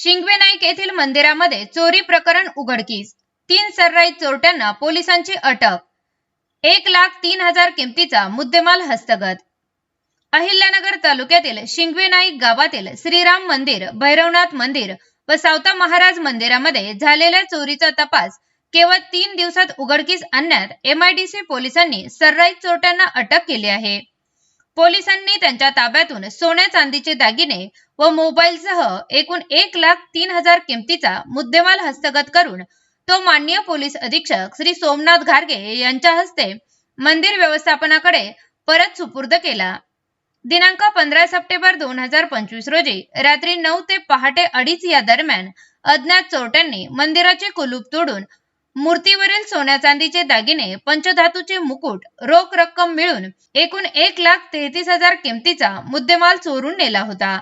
शिंगवे नाईक येथील मंदिरामध्ये चोरी प्रकरण उघडकीस. तीन सर्राईत चोरट्यांना पोलिसांची अटक. एक लाख तीन हजार किमतीचा मुद्देमाल हस्तगत. अहिल्यानगर तालुक्यातील शिंगवे नाईक गावातील श्रीराम मंदिर भैरवनाथ मंदिर व सावता महाराज मंदिरामध्ये झालेल्या चोरीचा तपास केवळ तीन दिवसात उघडकीस आणण्यात एमआयडीसी पोलिसांनी सर्राईत चोरट्यांना अटक केली आहे. पोलिसांनी त्यांच्या ताब्यातून सोन्या चांदीचे दागिने व मोबाईलसह एकूण एक लाख तीन हजार किमतीचा मुद्देमाल हस्तगत करून तो माननीय पोलीस अधीक्षक श्री सोमनाथ घारगे यांच्या हस्ते मंदिर व्यवस्थापनाकडे परत सुपूर्द केला. दिनांक पंधरा सप्टेंबर दोन हजार पंचवीस रोजी रात्री नऊ ते पहाटे अडीच या दरम्यान अज्ञात चोरट्यांनी मंदिराचे कुलूप तोडून मूर्तीवरील सोन्या चांदीचे दागिने पंचधातूचे मुकुट रोख रक्कम मिळून एकूण एक लाख तेहतीस हजार किमतीचा मुद्देमाल चोरून नेला होता.